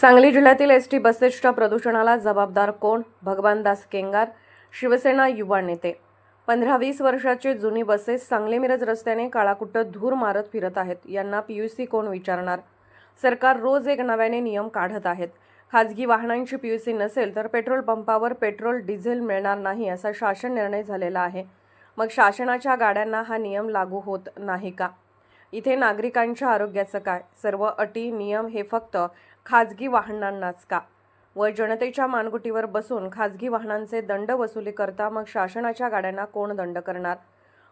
सांगली जिल्ह्यातील S T बसेसच्या प्रदूषणाला जबाबदार कोण? भगवानदास केंगार शिवसेना युवा नेते. पंधरा वीस वर्षाचे जुनी बसेस सांगली मिरज रस्त्याने काळाकुट्ट धूर मारत फिरत आहेत. यांना पीयूसी कोण विचारणार? सरकार रोज एक नव्याने नियम काढत आहेत. खाजगी वाहनांची पीयूसी नसेल तर पेट्रोल पंपावर पेट्रोल डिझेल मिळणार नाही असा शासन निर्णय झालेला आहे. मग शासनाच्या गाड्यांना हा नियम लागू होत नाही का? इथे नागरिकांच्या आरोग्याचं काय? सर्व अटी नियम हे फक्त खाजगी वाहनांनाच का? व जनतेच्या मानगुटीवर बसून खाजगी वाहनांचे दंड वसुली करता मग शासनाच्या गाड्यांना कोण दंड करणार?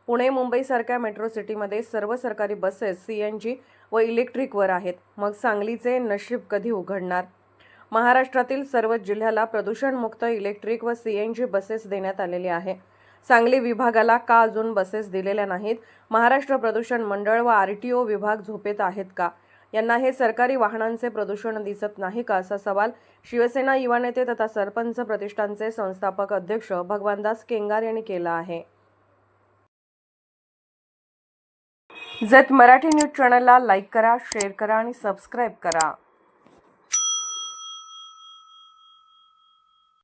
पुणे मुंबईसारख्या मेट्रो सिटीमध्ये सर्व सरकारी बसेस सी एन जी व इलेक्ट्रिकवर आहेत. मग सांगलीचे नशीब कधी उघडणार? महाराष्ट्रातील सर्व जिल्ह्याला प्रदूषणमुक्त इलेक्ट्रिक व सी एन जी बसेस देण्यात आलेली आहे. सांगली विभागाला का अजून बसेस दिलेल्या नाहीत? महाराष्ट्र प्रदूषण मंडळ व आर टी ओ विभाग झोपेत आहेत का? यांना हे सरकारी वाहनांचे प्रदूषण दिसत नाही का असा सवाल शिवसेना युवा नेते तथा सरपंच प्रतिष्ठानचे संस्थापक अध्यक्ष भगवानदास केंगार यांनी केला आहे. जत मराठी न्यूज चॅनलला लाईक करा शेअर करा आणि सबस्क्राईब करा.